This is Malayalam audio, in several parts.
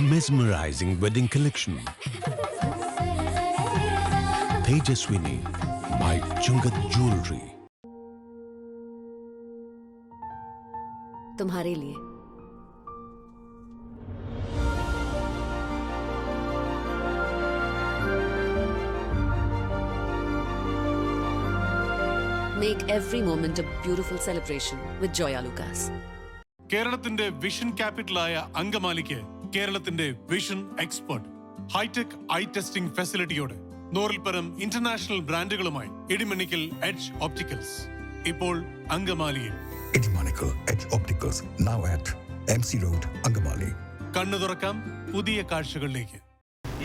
Mesmerizing wedding collection. Tejaswini by Chungat Jewelry. तुम्हारे लिए Make every moment a beautiful celebration with Joya Lucas. കേരളത്തിന്റെ വിഷൻ ക്യാപിറ്റലായ അങ്കമാലിക്ക് കേരളത്തിന്റെ vision expert hi tech eye testing ഫെസിലിറ്റിയോടെ നൂറിൽപ്പരം ഇന്റർനാഷണൽ ബ്രാൻഡുകളുമായി ഇടിമണിക്കൽ എഡ്ജ് ഓപ്റ്റിക്കൽസ് ഇപ്പോൾ അങ്കമാലിയിൽ. Idimonical Edge Opticals, now at MC road Angamaly. കണ്ണു തുറക്കാം പുതിയ കാഴ്ചകളിലേക്ക്.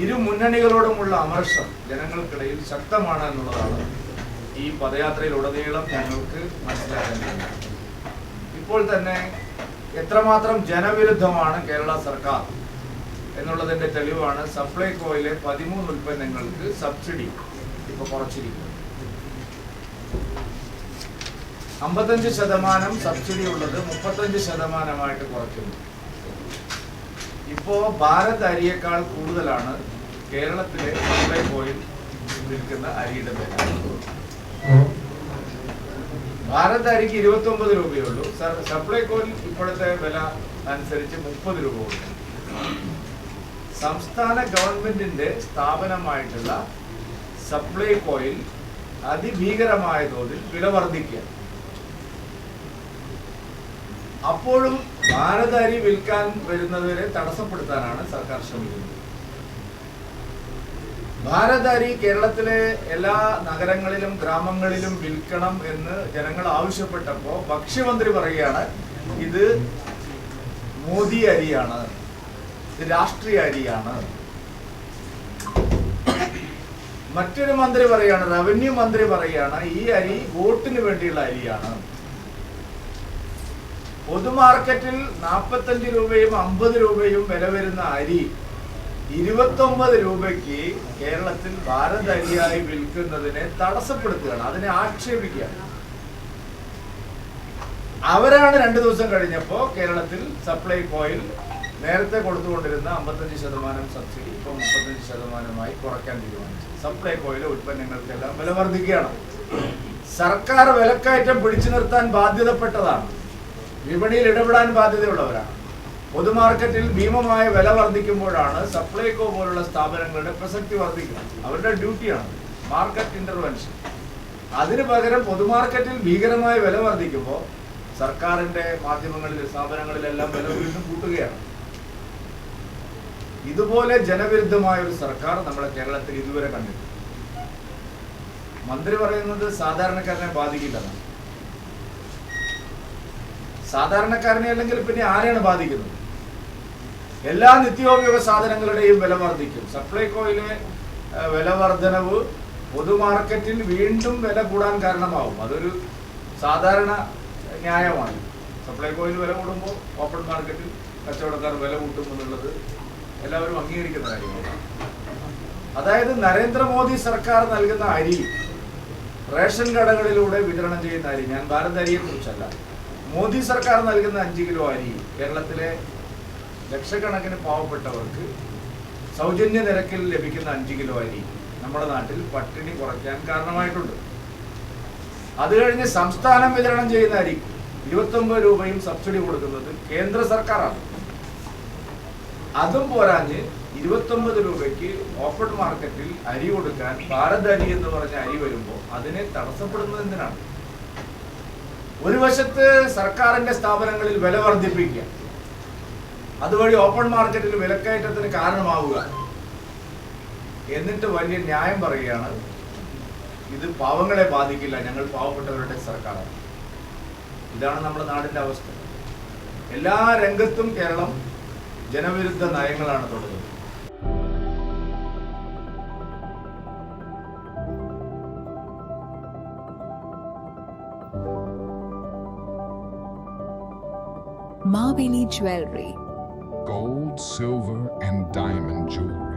ഇരു മുന്നണികളോടുമുള്ള അമർഷം ജനങ്ങൾക്കിടയിൽ ശക്തമാണ് എന്നുള്ളതാണ് ഈ പദയാത്രയിലുടനീളം ഞങ്ങൾക്ക് മനസ്സിലാക്കാൻ ഇപ്പോൾ തന്നെ എത്രമാത്രം ജനവിരുദ്ധമാണ് കേരള സർക്കാർ എന്നുള്ളതിന്റെ തെളിവാണ് സപ്ലൈകോയിലെ പതിമൂന്ന് ഉൽപ്പന്നങ്ങൾക്ക് സബ്സിഡി ഇപ്പൊ കുറച്ചിരിക്കുന്നത്. അമ്പത്തഞ്ച് ശതമാനം സബ്സിഡി ഉള്ളത് മുപ്പത്തഞ്ച് ശതമാനമായിട്ട് കുറയ്ക്കുന്നു. ഇപ്പോ ഭാരത് അരിയേക്കാൾ കൂടുതലാണ് കേരളത്തിലെ സപ്ലൈകോയിൽ വിൽക്കുന്ന അരിയുടെ വില. ഭാരത് അരിക്ക് ഇരുപത്തി ഒമ്പത് രൂപയുള്ളൂ സപ്ലൈകോയിൽ ഇപ്പോഴത്തെ വില അനുസരിച്ച് മുപ്പത് രൂപ സംസ്ഥാന ഗവൺമെന്റിന്റെ സ്ഥാപനമായിട്ടുള്ള സപ്ലൈകോയിൽ അതിഭീകരമായ തോതിൽ വില വർദ്ധിക്കുക. അപ്പോഴും ഭാരത് അരി വിൽക്കാൻ വരുന്നവരെ തടസ്സപ്പെടുത്താനാണ് സർക്കാർ ശ്രമിക്കുന്നത്. ഭാരത് അരി കേരളത്തിലെ എല്ലാ നഗരങ്ങളിലും ഗ്രാമങ്ങളിലും വിൽക്കണം എന്ന് ജനങ്ങൾ ആവശ്യപ്പെട്ടപ്പോ ഭക്ഷ്യമന്ത്രി പറയുകയാണ് ഇത് മോദി അരിയാണ് ഇത് രാഷ്ട്രീയ അരിയാണ്. മറ്റൊരു മന്ത്രി പറയാണ് റവന്യൂ മന്ത്രി പറയാണ് ഈ അരി വോട്ടിന് വേണ്ടിയുള്ള അരിയാണ്. പൊതുമാർക്കറ്റിൽ നാൽപ്പത്തഞ്ച് രൂപയും അമ്പത് രൂപയും വില വരുന്ന അരി ഇരുപത്തൊമ്പത് രൂപയ്ക്ക് കേരളത്തിൽ ഭാരത് വിൽക്കുന്നതിനെ തടസ്സപ്പെടുത്തുകയാണ്. അതിനെ ആക്ഷേപിക്കുകയാണ്. അവരാണ് രണ്ടു ദിവസം കഴിഞ്ഞപ്പോ കേരളത്തിൽ സപ്ലൈ സപ്ലൈകോയിൽ നേരത്തെ കൊടുത്തുകൊണ്ടിരുന്ന അമ്പത്തഞ്ച് ശതമാനം സബ്സിഡി ഇപ്പൊ മുപ്പത്തഞ്ച് ശതമാനമായി കുറയ്ക്കാൻ തീരുമാനിച്ചു. സപ്ലൈകോയിലെ ഉൽപ്പന്നങ്ങൾക്കെല്ലാം വില വർദ്ധിക്കുകയാണ്. സർക്കാർ വിലക്കയറ്റം പിടിച്ചു നിർത്താൻ ബാധ്യതപ്പെട്ടതാണ്. വിപണിയിൽ ഇടപെടാൻ ബാധ്യതയുള്ളവരാണ്. പൊതുമാർക്കറ്റിൽ ഭീമമായ വില വർദ്ധിക്കുമ്പോഴാണ് സപ്ലൈകോ പോലുള്ള സ്ഥാപനങ്ങളുടെ പ്രസക്തി വർദ്ധിക്കുന്നത്. അവരുടെ ഡ്യൂട്ടിയാണ് മാർക്കറ്റ് ഇന്റർവെൻഷൻ അതിന് പകരം പൊതുമാർക്കറ്റിൽ ഭീകരമായ വില വർദ്ധിക്കുമ്പോൾ സർക്കാരിന്റെ മാധ്യമങ്ങളിൽ സ്ഥാപനങ്ങളിലെല്ലാം വില വീണ്ടും കൂട്ടുകയാണ്. ഇതുപോലെ ജനവിരുദ്ധമായ ഒരു സർക്കാർ നമ്മുടെ കേരളത്തിൽ ഇതുവരെ കണ്ടിട്ടുണ്ട് മന്ത്രി പറയുന്നത് സാധാരണക്കാരനെ ബാധിക്കില്ലെന്നാണ്. സാധാരണക്കാരനെ അല്ലെങ്കിൽ പിന്നെ ആരെയാണ് ബാധിക്കുന്നത്? എല്ലാ നിത്യോപയോഗ സാധനങ്ങളുടെയും വില വർദ്ധിക്കും. സപ്ലൈകോയിലെ വില വർധനവ് പൊതുമാർക്കറ്റിൽ വീണ്ടും വില കൂടാൻ കാരണമാവും. അതൊരു സാധാരണ ന്യായമാണ്. സപ്ലൈകോയിൽ വില കൂടുമ്പോൾ ഓപ്പൺ മാർക്കറ്റിൽ കച്ചവടക്കാർ വില കൂട്ടും എന്നുള്ളത് എല്ലാവരും അംഗീകരിക്കുന്ന കാര്യമാണ്. അതായത് നരേന്ദ്രമോദി സർക്കാർ നൽകുന്ന അരി റേഷൻ കടകളിലൂടെ വിതരണം ചെയ്യുന്ന അരി. ഞാൻ ഭാരത് അരിയെ കുറിച്ചല്ല മോദി സർക്കാർ നൽകുന്ന അഞ്ച് കിലോ അരി കേരളത്തിലെ ലക്ഷക്കണക്കിന് പാവപ്പെട്ടവർക്ക് സൗജന്യ നിരക്കിൽ ലഭിക്കുന്ന അഞ്ച് കിലോ അരി നമ്മുടെ നാട്ടിൽ പട്ടിണി കുറയ്ക്കാൻ കാരണമായിട്ടുണ്ട്. അത് കഴിഞ്ഞ് സംസ്ഥാനം വിതരണം ചെയ്യുന്ന അരി ഇരുപത്തൊമ്പത് രൂപയും സബ്സിഡി കൊടുക്കുന്നത് കേന്ദ്ര സർക്കാരാണ്. അതും പോരാഞ്ഞ് ഇരുപത്തൊമ്പത് രൂപയ്ക്ക് ഓപ്പൺ മാർക്കറ്റിൽ അരി കൊടുക്കാൻ ഭാരത് അരി എന്ന് പറഞ്ഞ അരി വരുമ്പോൾ അതിനെ തടസ്സപ്പെടുന്നത് എന്തിനാണ്? ഒരു വശത്ത് സർക്കാരിന്റെ സ്ഥാപനങ്ങളിൽ വില വർദ്ധിപ്പിക്കുക. അതുവഴി ഓപ്പൺ മാർക്കറ്റിൽ വിലക്കയറ്റത്തിന് കാരണമാവുക. എന്നിട്ട് വലിയ ന്യായം പറയുകയാണ് ഇത് പാവങ്ങളെ ബാധിക്കില്ല ഞങ്ങൾ പാവപ്പെട്ടവരുടെ സർക്കാരാണ്. ഇതാണ് നമ്മുടെ നാടിന്റെ അവസ്ഥ. എല്ലാ രംഗത്തും കേരളം ജനവിരുദ്ധ നയങ്ങളാണ് തുടരുന്നത്. Mabini Jewelry. gold, silver, and diamond jewelry.